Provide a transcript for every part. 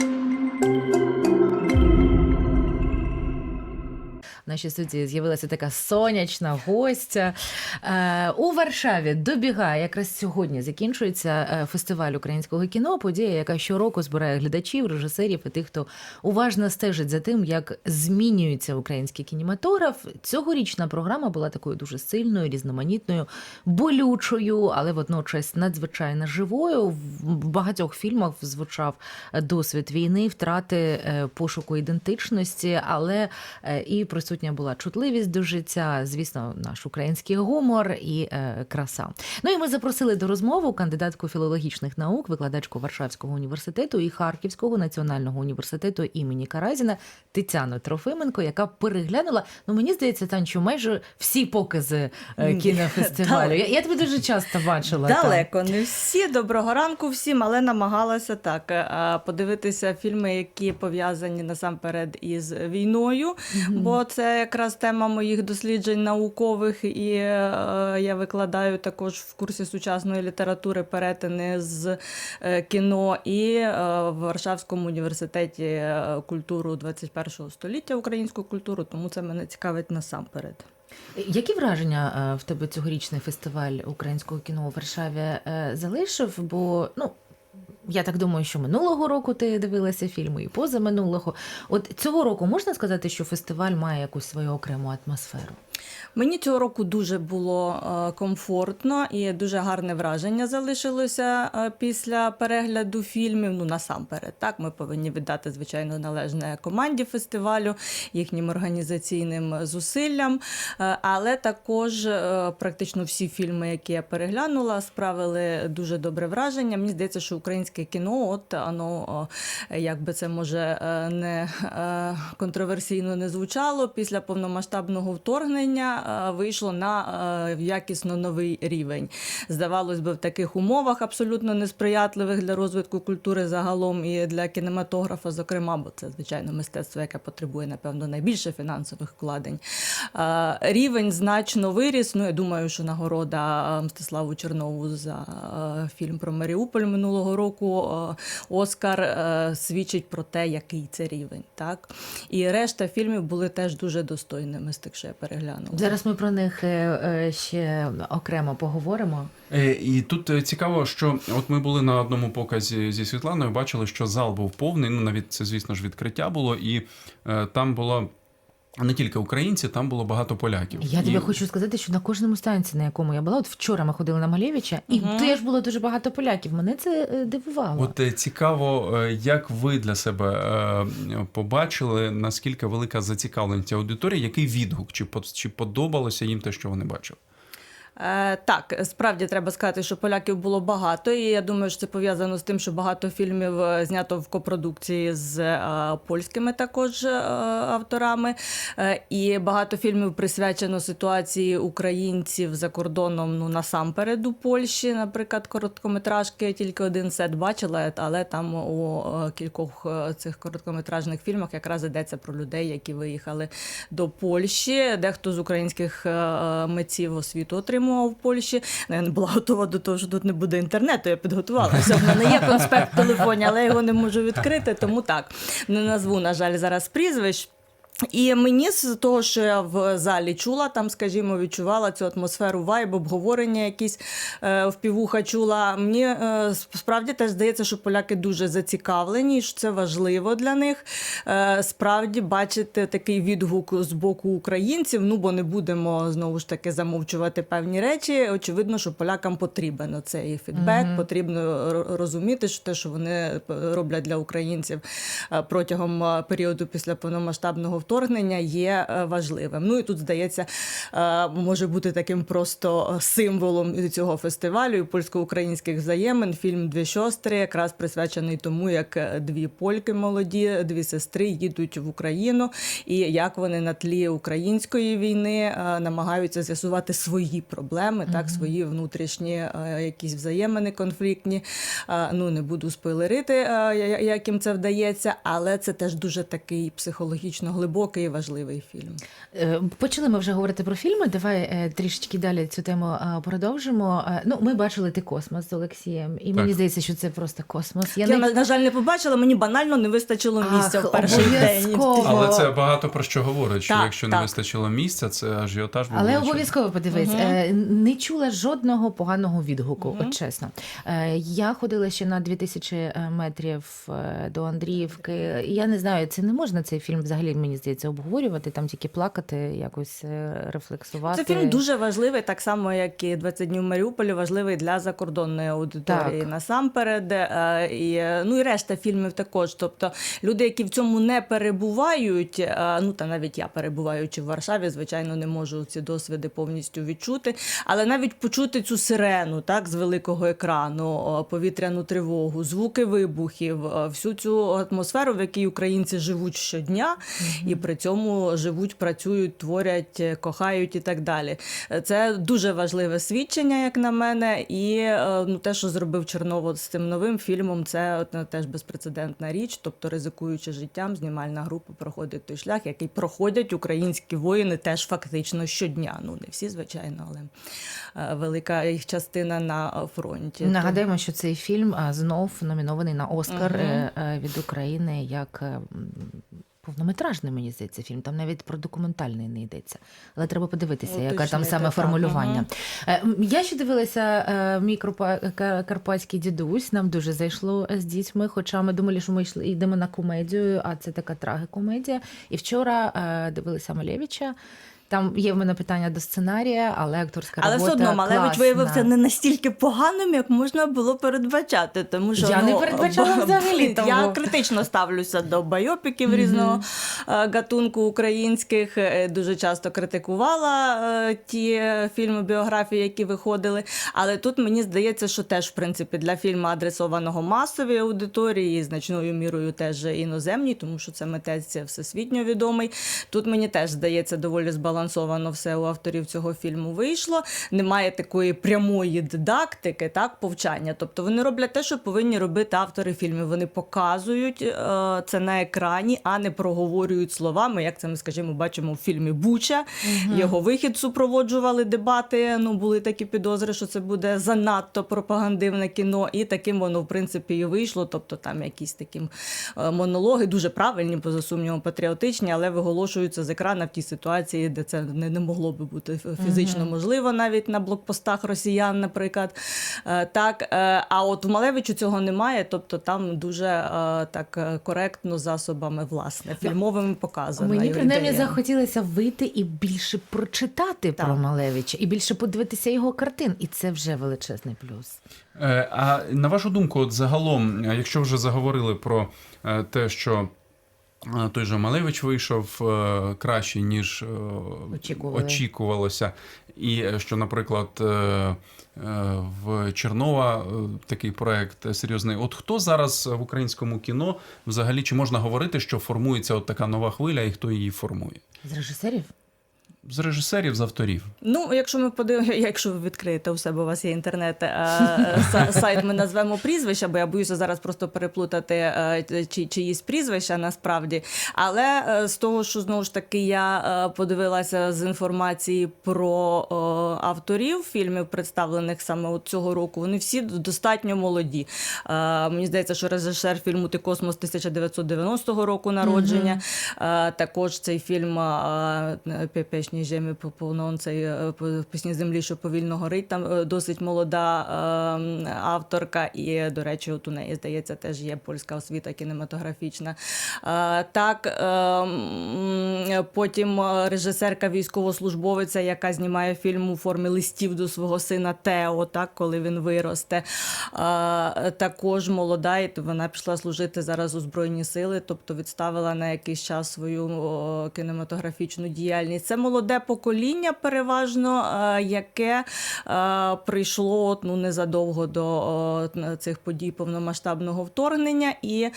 Thank you. В нашій студії з'явилася така сонячна гостя. Е, у Варшаві добігає якраз сьогодні закінчується е, фестиваль українського кіно. Подія, яка щороку збирає глядачів, режисерів і тих, хто уважно стежить за тим, як змінюється український кінематограф. Цьогорічна програма була такою дуже сильною, різноманітною, болючою, але водночас надзвичайно живою. В багатьох фільмах звучав досвід війни, втрати е, пошуку ідентичності, але і присутня була чутливість до життя, звісно, наш український гумор і е, краса. Ну і ми запросили до розмови кандидатку філологічних наук, викладачку Варшавського університету і Харківського національного університету імені Каразіна Тетяну Трофименко, яка переглянула. Ну мені здається, Танчу, майже всі покази е, кінофестивалю. Я, я тебе дуже часто бачила. там. Далеко не всі. Доброго ранку всім, але намагалася так е, подивитися фільми, які пов'язані насамперед із війною, бо це якраз тема моїх досліджень наукових, і е, я викладаю також в курсі сучасної літератури перетини з е, кіно і е, в Варшавському університеті культуру 21 століття, українську культуру, тому це мене цікавить насамперед. Які враження в тебе цьогорічний фестиваль українського кіно у Варшаві залишив? Бо ну. Я так думаю, що минулого року ти дивилася фільми і позаминулого. От цього року можна сказати, що фестиваль має якусь свою окрему атмосферу? Мені цього року дуже було е, комфортно і дуже гарне враження залишилося е, після перегляду фільмів. Ну насамперед, так ми повинні віддати звичайно належне команді фестивалю, їхнім організаційним зусиллям. Е, Але також практично всі фільми, які я переглянула, справили дуже добре враження. Мені здається, що українське кіно, от воно, як би це може не контроверсійно не звучало, після повномасштабного вторгнення е, вийшло на е, якісно новий рівень. Здавалось би, в таких умовах абсолютно несприятливих для розвитку культури загалом і для кінематографа, зокрема, бо це звичайно мистецтво, яке потребує, напевно, найбільше фінансових вкладень. Е, Рівень значно виріс. Ну, я думаю, що нагорода Мстиславу Чернову за фільм про Маріуполь минулого року Оскар свідчить про те, який це рівень. Так? І решта фільмів були теж дуже достойними з тих, що я переглянула. Зараз ми про них е, е, ще окремо поговоримо. Е, І тут цікаво, що от ми були на одному показі зі Світланою, бачили, що зал був повний. Ну навіть це, звісно ж, відкриття було, і там було не тільки українці, там було багато поляків. Я і... хочу сказати, що на кожному станції, на якому я була, от вчора ми ходили на Малєвича, і Мгм. теж було дуже багато поляків. Мене це е, дивувало. От е, цікаво, е, як ви для себе е, побачили, наскільки велика зацікавленість аудиторії, який відгук, чи, по- чи подобалося їм те, що вони бачили? Е, так, справді треба сказати, що поляків було багато, і я думаю, що це пов'язано з тим, що багато фільмів е, знято в копродукції з е, польськими також авторами. І багато фільмів присвячено ситуації українців за кордоном ну насамперед у Польщі. Наприклад, короткометражки тільки один сет бачила, але там у кількох цих короткометражних фільмах якраз йдеться про людей, які виїхали до Польщі. Дехто з українських митців освіту отримував в Польщі. Ну, Я не була готова до того, що тут не буде інтернету. Я підготувалася. В мене є конспект в телефоні, але я його не можу відкрити, тому так не назву, на жаль, зараз прізвищ. І мені з того, що я в залі чула, там, скажімо, відчувала цю атмосферу вайб, обговорення якісь е, впівуха чула. Мені е, справді теж здається, що поляки дуже зацікавлені, і що це важливо для них. Е, справді бачити такий відгук з боку українців. Ну бо не будемо знову ж таки замовчувати певні речі. Очевидно, що полякам потрібен цей фідбек. Мгм. Потрібно розуміти, що те, що вони е, роблять для українців е, протягом е, періоду після повномасштабного вторгнення, є е, важливим. Ну і тут здається, е, може бути таким просто символом цього фестивалю і польсько-українських взаємин. Фільм Дві сестри якраз присвячений тому, як е, дві польки молоді, дві сестри їдуть в Україну, і як вони на тлі української війни е, намагаються з'ясувати свої проблеми, так свої внутрішні е, якісь взаємини конфліктні. Е, Ну не буду спойлерити, е, як їм це вдається, але це теж дуже такий психологічно глибокий глибокий і важливий фільм. Е, Почали ми вже говорити про фільми. Давай е, трішечки далі цю тему е, продовжимо. Ну, ми бачили ти космос з Олексієм, і мені здається, що це просто космос. Я, на, на жаль, не побачила, мені банально не вистачило місця Ах, в перший день. Але це багато про що говорить. Що Так, якщо не вистачило місця, це ажіотаж був. Але обов'язково подивись, е, не чула жодного поганого відгуку, Мгм. от чесно. Я ходила ще на 2000 метрів до Андріївки. Я не знаю, це не можна цей фільм взагалі, мені здається, обговорювати, там тільки плакати, якось е, рефлексувати. Це фільм дуже важливий, так само як і 20 днів в Маріуполі, важливий для закордонної аудиторії Так. насамперед. е, І, е, ну і решта фільмів також. Тобто люди, які в цьому не перебувають, ну та навіть я перебуваючи в Варшаві, звичайно, не можу ці досвіди повністю відчути. Але навіть почути цю сирену, так, з великого екрану, повітряну тривогу, звуки вибухів, всю цю атмосферу, в якій українці живуть щодня, і при цьому живуть, працюють, творять, е, кохають і так далі. Е, Це дуже важливе свідчення, як на мене, і е, ну, те, що зробив Черново з цим новим фільмом, це от, теж безпрецедентна річ. Тобто, ризикуючи життям, знімальна група проходить той шлях, який проходять українські воїни теж фактично щодня. Ну не всі, звичайно, але велика їх частина на фронті. Нагадаємо, що цей фільм знов номінований на Оскар е, від України як е, м, повнометражний, мені здається, фільм. Там навіть про документальний не йдеться. Але треба подивитися, яке там саме так, формулювання. мгм. Е, Я ще дивилася е, мій карпатський дідусь. Нам дуже зайшло з дітьми. Хоча ми думали, що ми йшли йдемо на комедію, а це така трагикомедія. І вчора е, дивилися Малевича. Там є в мене питання до сценарія, але акторська Але робота все одно Малевич класна. виявився не настільки поганим, як можна було передбачати. Тому що Я ну, не передбачала б- взагалі Я критично ставлюся до байопіків різного е, гатунку українських. Е, Дуже часто критикувала е, ті фільми біографії, які виходили. Але тут мені здається, що теж в принципі для фільму адресованого масовій аудиторії, і значною мірою теж іноземній, тому що це митець всесвітньо відомий. Тут мені теж здається доволі збалансовано все у авторів цього фільму вийшло. Немає такої прямої дидактики, так, повчання. Тобто вони роблять те, що повинні робити автори фільмів. Вони показують е, це на екрані, а не проговорюють словами, як це ми, скажімо, бачимо в фільмі Буча. Його вихід супроводжували дебати. Ну, були такі підозри, що це буде занадто пропагандивне кіно, і таким воно, в принципі, і вийшло. Тобто там якісь такі е, монологи, дуже правильні, поза сумнівом, патріотичні, але виголошуються з екрана в тій ситуації, де це не, не могло би бути фізично можливо, навіть на блокпостах росіян, наприклад. Е, Так, е, а от в Малевичу цього немає, тобто там дуже е, так коректно засобами, власне, фільмовими показано. Мені принаймні ідея. захотілося вийти і більше прочитати Так. про Малевича, і більше подивитися його картин. І це вже величезний плюс. Е, А на вашу думку, от загалом, якщо вже заговорили про те, що той же Малевич вийшов е, краще, ніж е, Очікували. очікувалося, і е, що, наприклад, е, е, в Чернова е, такий проект серйозний. От хто зараз в українському кіно взагалі чи можна говорити, що формується от така нова хвиля, і хто її формує? З режисерів? З режисерів, з авторів. Ну, якщо ми подивимося, якщо ви відкриєте у себе, у вас є інтернет, сайт ми назвемо прізвища, бо я боюся зараз просто переплутати е, чи, чиїсь прізвища насправді. Але е, з того, що знову ж таки я е, подивилася з інформації про авторів фільмів, представлених саме от цього року, вони всі достатньо молоді. Мені здається, що режисер фільму Ти космос 1990 року народження. Е, Також цей фільм е, «Пе- Песні землі повнон, цей е, «П- пісні землі, що повільно горить. Там е, досить молода е, авторка, і, до речі, от у неї здається, теж є польська освіта кінематографічна. Е, Так е, потім режисерка військовослужбовиця, яка знімає фільм у формі листів до свого сина Тео, так, коли він виросте. Також молода, і вона пішла служити зараз у Збройні сили, тобто відставила на якийсь час свою кінематографічну діяльність. Це молоді молоде покоління, переважно, е, яке е, прийшло от, ну, незадовго до цих подій повномасштабного вторгнення, і е,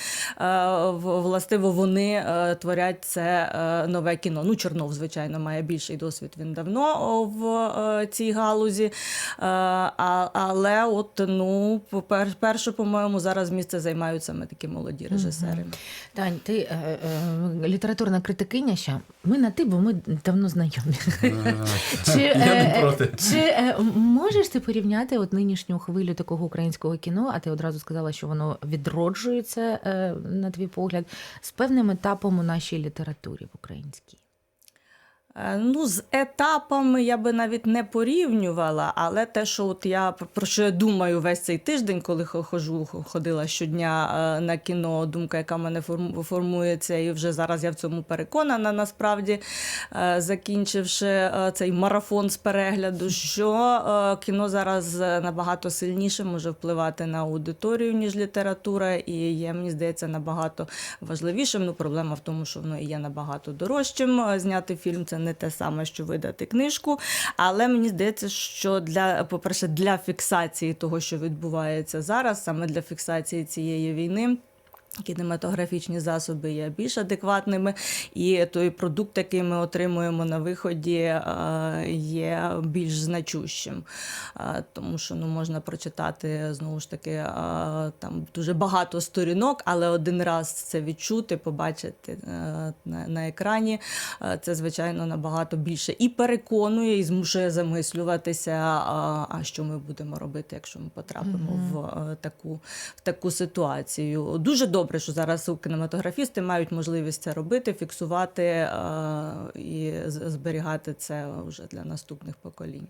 властиво вони творять це нове кіно. Ну, Чорнов, звичайно, має більший досвід. Він давно в цій галузі. Але, от, ну, пер, перше, по-моєму, зараз місце займають саме такі молоді режисери. Тань, ти е, е, літературна критикиня ще. Ми на ти, бо ми давно знайомі. Чи, Я не е, проти. Чи е, можеш ти порівняти от нинішню хвилю такого українського кіно, а ти одразу сказала, що воно відроджується, е, на твій погляд, з певним етапом у нашій літературі в українській? Е, Ну, з етапами я би навіть не порівнювала, але те, що от я про що я думаю весь цей тиждень, коли хо- хожу, ходила щодня е, на кіно, думка, яка мене форм- формується, і вже зараз я в цьому переконана, насправді, е, закінчивши цей марафон з перегляду, що кіно зараз набагато сильніше може впливати на аудиторію, ніж література, і є, мені здається, набагато важливішим. Ну, проблема в тому, що воно і є набагато дорожчим. Зняти фільм це не те саме, що видати книжку. Але мені здається, що для, по-перше, для фіксації того, що відбувається зараз, саме для фіксації цієї війни. Кінематографічні засоби є більш адекватними, і той продукт, який ми отримуємо на виході, е, є більш значущим. Е, Тому що ну, можна прочитати знову ж таки е, там дуже багато сторінок, але один раз це відчути, побачити на, екрані. Це, звичайно, набагато більше і переконує, і змушує замислюватися, а, що ми будемо робити, якщо ми потрапимо в е, таку, в таку ситуацію. Дуже добре, що зараз кінематографісти мають можливість це робити, фіксувати і зберігати це вже для наступних поколінь.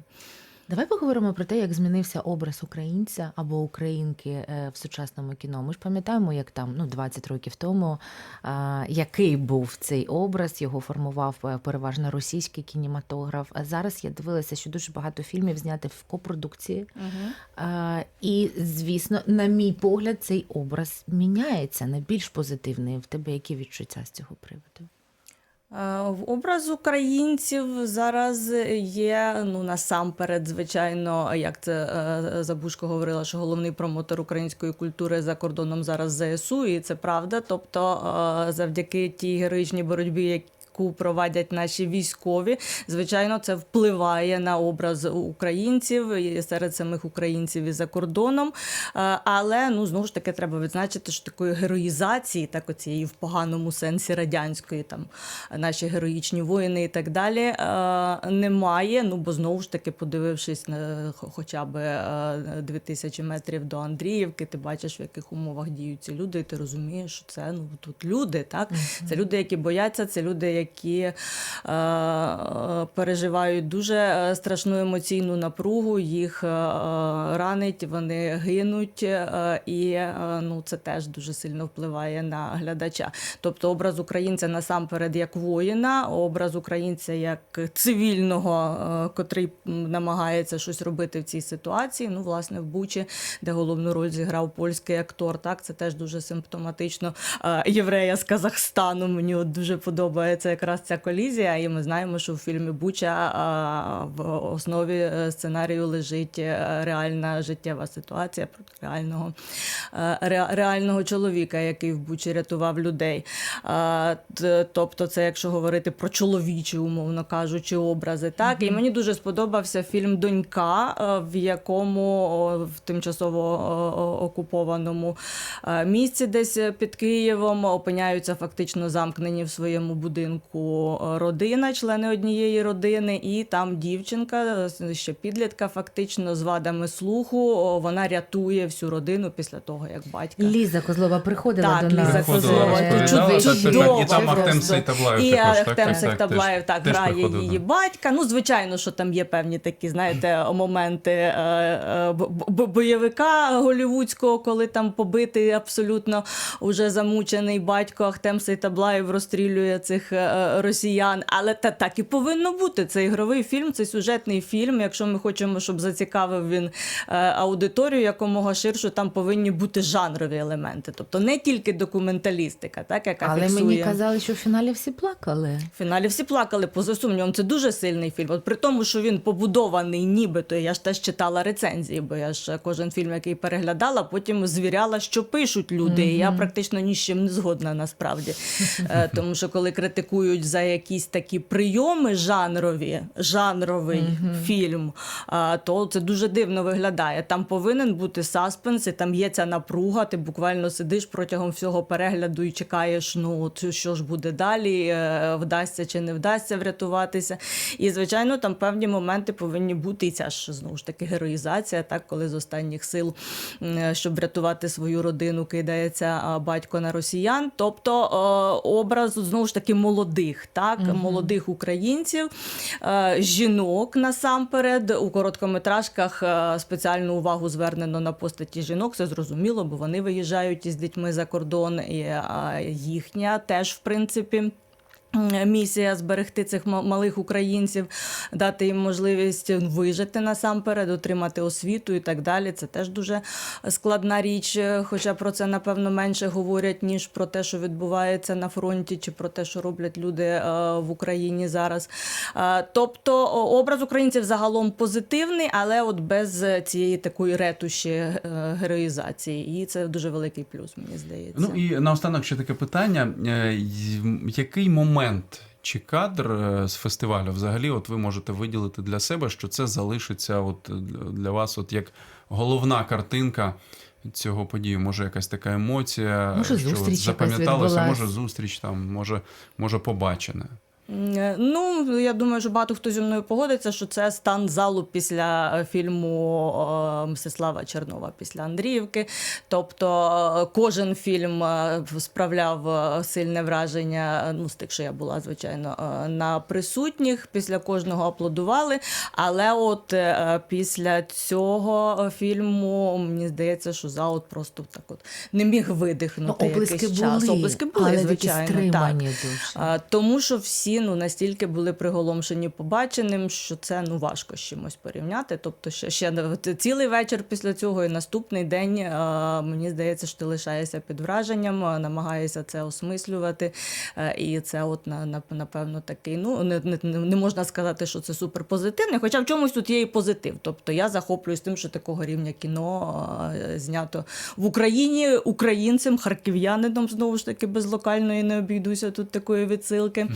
Давай поговоримо про те, як змінився образ українця або українки е, в сучасному кіно. Ми ж пам'ятаємо, як там ну 20 років тому, який був цей образ, його формував е, переважно російський кінематограф. А зараз я дивилася, що дуже багато фільмів зняти в копродукції. А, і, звісно, на мій погляд, цей образ міняється на більш позитивний. В тебе які відчуття з цього приводу? Е, в Образ українців зараз є ну насамперед, звичайно, як це е, Забушко говорила, що головний промотор української культури за кордоном зараз ЗСУ, і це правда. Тобто, е, завдяки тій героїчній боротьбі, яку проводять наші військові, звичайно, це впливає на образ українців і серед самих українців і за кордоном. Е, Але ну знову ж таки треба відзначити, що такої героїзації, так оцієї в поганому сенсі радянської, там наші героїчні воїни і так далі, е, немає. Ну бо знову ж таки, подивившись на хоча б е, 2000 метрів до Андріївки, ти бачиш, в яких умовах діють ці люди, і ти розумієш, що це ну тут люди, так це люди, які бояться, це люди, які е, е, переживають дуже е, страшну емоційну напругу, їх е, ранить, вони гинуть, і ну, це теж дуже сильно впливає на глядача. Тобто образ українця насамперед як воїна, образ українця як цивільного, котрий намагається щось робити в цій ситуації. Ну, власне, в Бучі, де головну роль зіграв польський актор, так це теж дуже симптоматично. Єврея з Казахстану мені от дуже подобається якраз ця колізія. І ми знаємо, що в фільмі Буча в основі е, сценарію лежить е, реальна життєва ситуація про реального, е, реального чоловіка, який в Бучі рятував людей. Тобто, це якщо говорити про чоловічі, умовно кажучи, образи. Так, і мені дуже сподобався фільм Донька, в якому в тимчасово окупованому місці, десь під Києвом, опиняються фактично замкнені в своєму будинку е, родина, члени однієї родини, і там дівчинка, е, ще підлітка, фактично з вадами слуху. Вона рятує всю родину після того, як батька. Ліза Козлова приходила Так, до нас. Ліза Козлова, Е, чудово, І там Ахтем. Сейтаблаєв І також, так, Ахтем так, так, Сейтаблаєв так, теж грає її батька. Ну, звичайно, що там є певні такі, знаєте, моменти е, е, бо- бо- бойовика голівудського, коли там побитий абсолютно уже замучений батько Ахтем Сейтаблаєв розстрілює цих е, е, росіян. Але та так і повинно бути. Це ігровий фільм, це сюжетний фільм. Якщо ми хочемо, щоб зацікавив він е, аудиторію якомога ширшу, там повинні бути жанрові елементи. Тобто не тільки документалістика, так яка Але фіксує. мені казали, що в фіналі всі плакали. В фіналі всі плакали поза сумнівом. Це дуже сильний фільм. От при тому, що він побудований, нібито я ж теж читала рецензії, бо я ж кожен фільм, який переглядала, потім звіряла, що пишуть люди. І я практично ні з чим не згодна насправді. Е, Тому що коли критикують за якісь такі прийоми жанрові, жанровий фільм, то це дуже дивно виглядає. Там повинен бути саспенс, і там є ця напруга. Ти буквально сидиш протягом всього перегляду і чекаєш, ну що ж буде далі, е, вдасться чи не вдасться врятуватися. І звичайно, там певні моменти повинні бути. І ця ж знову ж таки героїзація, так коли з останніх сил, щоб врятувати свою родину, кидається батько на росіян. Тобто е, образ знову ж таки молодих, так молодих українців, е, жінок насамперед у короткометражках е, спеціальну увагу звернено на постаті жінок. Це зрозуміло, бо вони виїжджають із дітьми за кордон, і їхня теж в принципі. Місія зберегти цих малих українців, дати їм можливість вижити насамперед, отримати освіту і так далі. Це теж дуже складна річ. е, Хоча про це напевно менше говорять ніж про те, що відбувається на фронті, чи про те, що роблять люди е, в Україні зараз. Е, Тобто образ українців загалом позитивний, але от без цієї такої ретуші героїзації. І це дуже великий плюс, мені здається. Ну і наостанок ще таке питання: який момент чи кадр е, з фестивалю взагалі, от ви можете виділити для себе, що це залишиться от для вас, от як головна картинка. Цього події? може якась така емоція, Може, що запам'яталося, може зустріч там, може, може побачене. Е, Ну, я думаю, що багато хто зі мною погодиться, що це стан залу після е, фільму Мстислава Чернова після Андріївки. Тобто е, кожен фільм справляв сильне враження, ну, з тих, що я була, звичайно, на присутніх. Після кожного аплодували. Але от після цього фільму мені здається, що зал от просто так от не міг видихнути. Ну, оплески якийсь були, час. Оплески були, але звичайно. так. дуже. Тому що всі ну настільки були приголомшені побаченим, що це ну важко з чимось порівняти. Тобто, ще ще цілий вечір після цього і наступний день а, мені здається, що ти лишаєшся під враженням, а, намагаєшся це осмислювати. е, І це, от на, на напевно, такий. Ну не, не, не можна сказати, що це суперпозитивне, хоча в чомусь тут є і позитив. Тобто я захоплююсь тим, що такого рівня кіно а, знято в Україні українцем, харків'янином знову ж таки без локальної не обійдуся тут такої відсилки,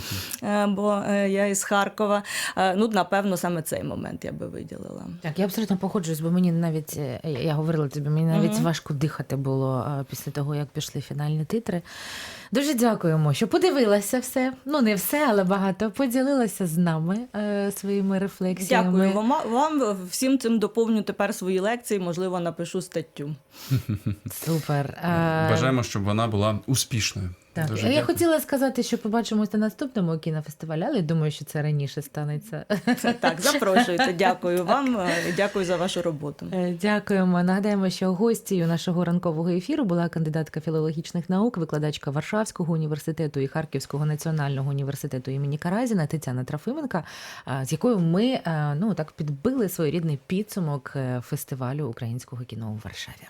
е, бо е, я із Харкова. Е, Ну, напевно, саме цей момент я би виділила. Так, я абсолютно погоджуюсь, бо мені навіть е, я- говорила тобі, мені навіть Мгм. важко дихати було після того, як пішли фінальні титри. Дуже дякуємо, що подивилася все. Ну не все, але багато. Поділилася з нами е, своїми рефлексіями. Дякую вам, вам всім цим доповню тепер свої лекції, можливо, напишу статтю. Супер. Е, Бажаємо, щоб вона була успішною. Так, Дуже я дякую. хотіла сказати, що побачимося на наступному кінофестивалі, але думаю, що це раніше станеться. Так, запрошуйте. Дякую вам. е, Дякую за вашу роботу. Е, Дякуємо. Нагадаємо, що гостею нашого ранкового ефіру була кандидатка філологічних наук, викладачка Варшавського університету і Харківського національного університету імені Каразіна Тетяна Трофименка, е, з якою ми е, ну так підбили своєрідний підсумок фестивалю українського кіно у Варшаві.